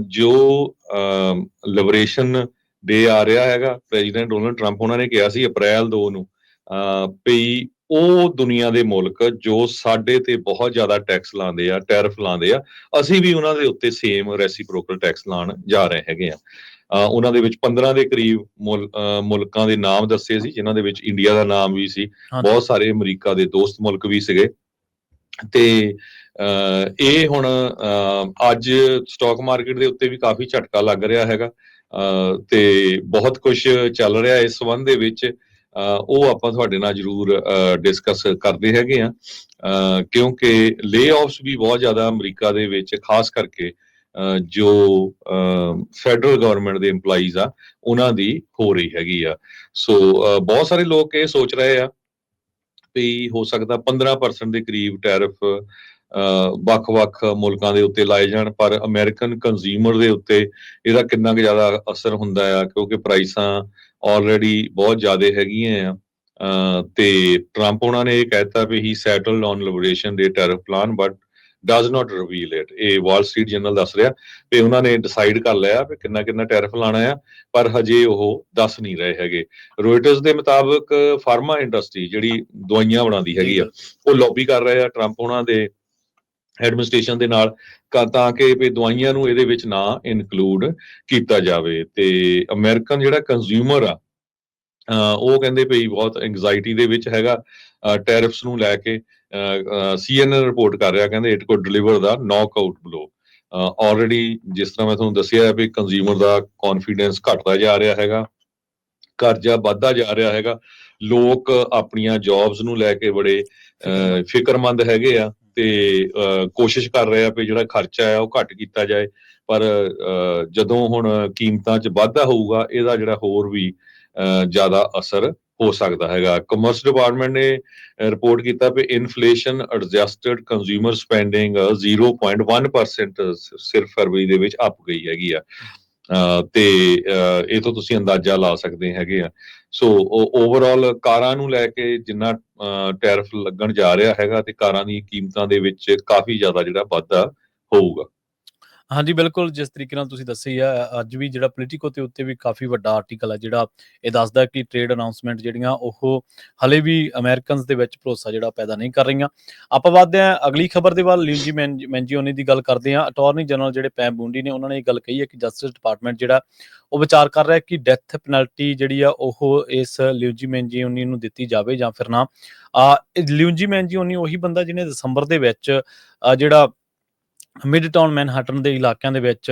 ਜੋ ਲਿਬਰੇਸ਼ਨ ਡੇ ਆ ਰਿਹਾ ਹੈਗਾ ਪ੍ਰੈਜ਼ੀਡੈਂਟ ਡੋਨਲਡ ਟਰੰਪ ਉਹਨਾਂ ਨੇ ਕਿਹਾ ਸੀ ਅਪ੍ਰੈਲ 2 ਨੂੰ ਵੀ ਉਹ ਦੁਨੀਆ ਦੇ ਮੁਲਕ ਜੋ ਸਾਡੇ ਤੇ ਬਹੁਤ ਜ਼ਿਆਦਾ ਟੈਕਸ ਲਾਉਂਦੇ ਆ ਟੈਰਿਫ ਲਾਉਂਦੇ ਆ ਅਸੀਂ ਵੀ ਉਹਨਾਂ ਦੇ ਉੱਤੇ ਸੇਮ ਰੈਸੀਪ੍ਰੋਕਲ ਟੈਕਸ ਲਾਉਣ ਜਾ ਰਹੇ ਹੈਗੇ ਆ। ਉਹਨਾਂ ਦੇ ਵਿੱਚ 15 ਦੇ ਕਰੀਬ ਮੁਲਕਾਂ ਦੇ ਨਾਮ ਦੱਸੇ ਸੀ ਜਿਨ੍ਹਾਂ ਦੇ ਵਿੱਚ ਇੰਡੀਆ ਦਾ ਨਾਮ ਵੀ ਸੀ। ਬਹੁਤ ਸਾਰੇ ਅਮਰੀਕਾ ਦੇ ਦੋਸਤ ਮੁਲਕ ਵੀ ਸੀਗੇ। ਤੇ ਇਹ ਹੁਣ ਅੱਜ ਸਟਾਕ ਮਾਰਕੀਟ ਦੇ ਉੱਤੇ ਵੀ ਕਾਫੀ ਝਟਕਾ ਲੱਗ ਰਿਹਾ ਹੈਗਾ। ਅਹ, ਤੇ ਬਹੁਤ ਕੁਝ ਚੱਲ ਰਿਹਾ ਇਸ ਸੰਬੰਧ ਦੇ ਵਿੱਚ। ਉਹ ਆਪਾਂ ਤੁਹਾਡੇ ਨਾਲ ਜਰੂਰ ਡਿਸਕਸ ਕਰਦੇ ਹੈਗੇ ਆ ਕਿਉਂਕਿ ਲੇਆਫਸ ਵੀ ਬਹੁਤ ਜ਼ਿਆਦਾ ਅਮਰੀਕਾ ਦੇ ਵਿੱਚ ਖਾਸ ਕਰਕੇ ਜੋ ਫੈਡਰਲ ਗਵਰਨਮੈਂਟ ਦੇ EMPLOYEES ਆ ਉਹਨਾਂ ਦੀ ਹੋ ਰਹੀ ਹੈਗੀ ਆ। ਸੋ ਬਹੁਤ ਸਾਰੇ ਲੋਕ ਇਹ ਸੋਚ ਰਹੇ ਆ ਵੀ ਹੋ ਸਕਦਾ 15% ਦੇ ਕਰੀਬ ਟੈਰਿਫ ਵੱਖ-ਵੱਖ ਮੁਲਕਾਂ ਦੇ ਉੱਤੇ ਲਾਏ ਜਾਣ, ਪਰ ਅਮਰੀਕਨ ਕੰਜ਼ਿਊਮਰ ਦੇ ਉੱਤੇ ਇਹਦਾ ਕਿੰਨਾ ਕੁ ਜ਼ਿਆਦਾ ਅਸਰ ਹੁੰਦਾ ਆ, ਕਿਉਂਕਿ ਪ੍ਰਾਈਸਾਂ ਆਲਰੇਡੀ ਬਹੁਤ ਜ਼ਿਆਦਾ ਹੈਗੀਆਂ ਆ। ਤੇ ਟਰੰਪ ਉਹਨਾਂ ਨੇ ਇਹ ਕਹਿਤਾ ਵੀ ਹੀ ਸੈਟਲਡ ਔਨ ਲਿਬਰੇਸ਼ਨ ਦੇ tariff plan but does not reveal it ਇਹ ਵਾਲ ਸਟਰੀਟ ਜਰਨਲ ਦੱਸ ਰਿਹਾ ਵੀ ਉਹਨਾਂ ਨੇ ਡਿਸਾਈਡ ਕਰ ਲਿਆ ਵੀ ਕਿੰਨਾ ਕਿੰਨਾ ਟੈਰਿਫ ਲਾਣਾ ਆ, ਪਰ ਹਜੇ ਉਹ ਦੱਸ ਨਹੀਂ ਰਹੇ ਹੈਗੇ। ਰੋਇਟਰਸ ਦੇ ਮੁਤਾਬਕ ਫਾਰਮਾ ਇੰਡਸਟਰੀ ਜਿਹੜੀ ਦਵਾਈਆਂ ਬਣਾਉਂਦੀ ਹੈਗੀ ਆ, ਉਹ ਲੌਬੀ ਕਰ ਰਹੇ ਆ ਟਰੰਪ ਉਹਨਾਂ ਦੇ ਐਡਮਿਨਿਸਟ੍ਰੇਸ਼ਨ ਦੇ ਨਾਲ ਤਾਂ ਕਿ ਵੀ ਦਵਾਈਆਂ ਨੂੰ ਇਹਦੇ ਵਿੱਚ ਨਾ ਇਨਕਲੂਡ ਕੀਤਾ ਜਾਵੇ। ਤੇ ਅਮਰੀਕਨ ਜਿਹੜਾ ਕੰਜ਼ਿਊਮਰ ਆ ਉਹ ਕਹਿੰਦੇ ਵੀ ਬਹੁਤ ਐਂਗਜ਼ਾਇਟੀ ਦੇ ਵਿੱਚ ਹੈਗਾ ਟੈਰਿਫਸ ਨੂੰ ਲੈ ਕੇ। ਸੀਐਨਐਨ ਰਿਪੋਰਟ ਕਰ ਰਿਹਾ ਕਹਿੰਦੇ it could deliver the knockout blow already ਜਿਸ ਤਰ੍ਹਾਂ ਮੈਂ ਤੁਹਾਨੂੰ ਦੱਸਿਆ ਹੈ ਵੀ ਕੰਜ਼ਿਊਮਰ ਦਾ ਕੌਨਫੀਡੈਂਸ ਘਟਦਾ ਜਾ ਰਿਹਾ ਹੈਗਾ ਕਰਜ਼ਾ ਵੱਧਦਾ ਜਾ ਰਿਹਾ ਹੈਗਾ ਲੋਕ ਆਪਣੀਆਂ ਜੌਬਸ ਨੂੰ ਲੈ ਕੇ ਬੜੇ ਫਿਕਰਮੰਦ। ਹੈਗੇ ਆ ਤੇ ਕੋਸ਼ਿਸ਼ ਕਰ ਰਹੇ ਆ ਵੀ ਜਿਹੜਾ ਖਰਚਾ ਹੈ ਉਹ ਘੱਟ ਕੀਤਾ ਜਾਏ ਪਰ ਜਦੋਂ ਹੁਣ ਕੀਮਤਾਂ 'ਚ ਵਾਧਾ ਹੋਊਗਾ ਇਹਦਾ ਜਿਹੜਾ ਹੋਰ ਵੀ ਜ਼ਿਆਦਾ ਅਸਰ ਹੋ ਸਕਦਾ ਹੈਗਾ। ਕਮਰਸ ਡਿਪਾਰਟਮੈਂਟ ਨੇ ਰਿਪੋਰਟ ਕੀਤਾ ਵੀ ਇਨਫਲੇਸ਼ਨ ਐਡਜਸਟਡ ਕੰਜ਼ਿਊਮਰ ਸਪੈਂਡਿੰਗ 0.1% ਸਿਰਫ ਫਰਵਰੀ ਦੇ ਵਿੱਚ ਅਪ ਗਈ ਹੈਗੀ ਆ। ਤੇ ਇਹ ਤੋਂ ਤੁਸੀਂ ਅੰਦਾਜ਼ਾ ਲਾ ਸਕਦੇ ਹੈਗੇ ਆ। ਸੋ ਓਵਰਆਲ ਕਾਰਾਂ ਨੂੰ ਲੈ ਕੇ ਜਿੰਨਾ ਟੈਰਿਫ ਲੱਗਣ ਜਾ ਰਿਹਾ ਹੈਗਾ ਤੇ ਕਾਰਾਂ ਦੀ ਕੀਮਤਾਂ ਦੇ ਵਿੱਚ ਕਾਫੀ ਜ਼ਿਆਦਾ ਜਿਹੜਾ ਵਾਧਾ ਹੋਊਗਾ। ਹਾਂਜੀ, ਬਿਲਕੁਲ, ਜਿਸ ਤਰੀਕੇ ਨਾਲ ਤੁਸੀਂ ਦੱਸਿਆ ਆ, ਅੱਜ ਵੀ ਜਿਹੜਾ ਪੋਲੀਟੀਕੋ ਤੇ ਉੱਤੇ ਵੀ ਕਾਫੀ ਵੱਡਾ ਆਰਟੀਕਲ ਹੈ ਜਿਹੜਾ ਇਹ ਦੱਸਦਾ ਕਿ ਟ੍ਰੇਡ ਅਨਾਉਂਸਮੈਂਟ ਜਿਹੜੀਆਂ, ਉਹ ਹਲੇ ਵੀ ਅਮਰੀਕਨਸ ਦੇ ਵਿੱਚ ਭਰੋਸਾ ਜਿਹੜਾ ਪੈਦਾ ਨਹੀਂ ਕਰ ਰਹੀਆਂ। ਆਪਾਂ ਵਧਦੇ ਹਾਂ, ਅਗਲੀ ਖਬਰ ਦੇ ਵੱਲ ਲਿਊਜੀ ਮੈਂਜੀਓਨੀ ਦੀ ਗੱਲ ਕਰਦੇ ਹਾਂ। ਅਟਾਰਨੀ ਜਨਰਲ ਜਿਹੜੇ ਪੈਮ ਬੂੰਡੀ ਨੇ, ਉਹਨਾਂ ਨੇ ਇਹ ਗੱਲ ਕਹੀ ਹੈ ਕਿ ਜਸਟਿਸ ਡਿਪਾਰਟਮੈਂਟ ਜਿਹੜਾ, ਉਹ ਵਿਚਾਰ ਕਰ ਰਿਹਾ ਕਿ ਡੈਥ ਪੈਨਲਟੀ ਜਿਹੜੀ ਆ, ਉਹ ਇਸ ਲਿਊਜੀ ਮੈਂਜੀਓਨੀ ਨੂੰ ਦਿੱਤੀ ਜਾਵੇ ਜਾਂ ਫਿਰ ਨਾ। ਆ ਲਿਊਜੀ ਮੈਂਜੀਓਨੀ ਉਹੀ ਬੰਦਾ ਜਿਹਨੇ ਦਸੰਬਰ ਦੇ ਵਿੱਚ ਜਿਹੜਾ ਮਿਡ ਟਾਊਨ ਮੈਨਹਟਨ ਦੇ ਇਲਾਕਿਆਂ ਦੇ ਵਿੱਚ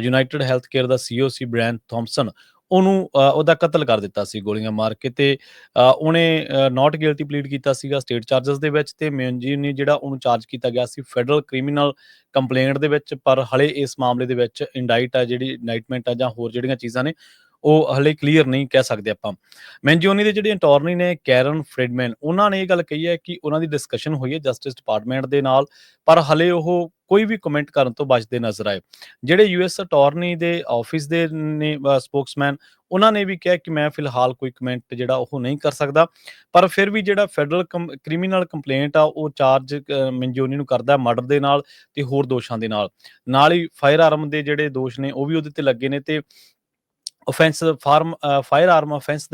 ਯੂਨਾਈਟਿਡ ਹੈਲਥ ਕੇਅਰ ਦਾ ਸੀਓ ਸੀ ਬ੍ਰੈਨ ਥੌਮਸਨ, ਉਹਨੂੰ ਉਹਦਾ ਕਤਲ ਕਰ ਦਿੱਤਾ ਸੀ ਗੋਲੀਆਂ ਮਾਰ ਕੇ ਤੇ ਉਹਨੇ ਨਾਟ ਗਿਲਟੀ ਪਲੀਡ ਕੀਤਾ ਸੀਗਾ ਸਟੇਟ ਚਾਰजेस ਦੇ ਵਿੱਚ ਤੇ ਮੈਂਜੀ ਨੇ ਜਿਹੜਾ ਉਹਨੂੰ ਚਾਰਜ ਕੀਤਾ ਗਿਆ ਸੀ ਫੈਡਰਲ ਕ੍ਰਿਮੀਨਲ ਕੰਪਲੇਂਟ ਦੇ ਵਿੱਚ, ਪਰ ਹਲੇ ਇਸ ਮਾਮਲੇ ਦੇ ਵਿੱਚ ਇੰਡਾਈਟ ਆ ਜਿਹੜੀ ਇੰਡਾਈਟਮੈਂਟ ਆ ਜਾਂ ਹੋਰ ਜਿਹੜੀਆਂ ਚੀਜ਼ਾਂ ਨੇ ਉਹ ਹਲੇ ਕਲੀਅਰ ਨਹੀਂ ਕਹਿ ਸਕਦੇ ਆਪਾਂ। ਮੈਂਜੋਨੀ ਦੇ ਜਿਹੜੇ ਅਟਾਰਨੀ ਨੇ ਕੈਰਨ ਫ੍ਰੈਡਮੈਨ ਉਹਨਾਂ ਨੇ ਇਹ ਗੱਲ ਕਹੀ ਹੈ ਕਿ ਉਹਨਾਂ ਦੀ ਡਿਸਕਸ਼ਨ ਹੋਈ ਹੈ ਜਸਟਿਸ ਡਿਪਾਰਟਮੈਂਟ ਦੇ ਨਾਲ, ਪਰ ਹਲੇ ਉਹ ਕੋਈ ਵੀ ਕਮੈਂਟ ਕਰਨ ਤੋਂ ਬਚਦੇ ਨਜ਼ਰ ਆਏ। ਜਿਹੜੇ ਯੂਐਸ ਅਟਾਰਨੀ ਦੇ ਆਫਿਸ ਦੇ ਨੇ ਸਪੋਕਸਮੈਨ ਉਹਨਾਂ ਨੇ ਵੀ ਕਿਹਾ ਕਿ ਮੈਂ ਫਿਲਹਾਲ ਕੋਈ ਕਮੈਂਟ ਜਿਹੜਾ ਉਹ ਨਹੀਂ ਕਰ ਸਕਦਾ। ਪਰ ਫਿਰ ਵੀ ਜਿਹੜਾ ਫੈਡਰਲ ਕ੍ਰਿਮੀਨਲ ਕੰਪਲੇਂਟ ਆ, ਉਹ ਚਾਰਜ ਮੈਂਜੋਨੀ ਨੂੰ ਕਰਦਾ ਮਰਡਰ ਦੇ ਨਾਲ ਤੇ ਹੋਰ ਦੋਸ਼ਾਂ ਦੇ ਨਾਲ। ਨਾਲ ਹੀ ਫਾਇਰ ਆਰਮ ਦੇ ਜਿਹੜੇ ਦੋਸ਼ ਨੇ, ਉਹ ਵੀ ਉਹਦੇ ਤੇ ਲੱਗੇ ਨੇ ਤੇ offence form firearm offence ਦੇ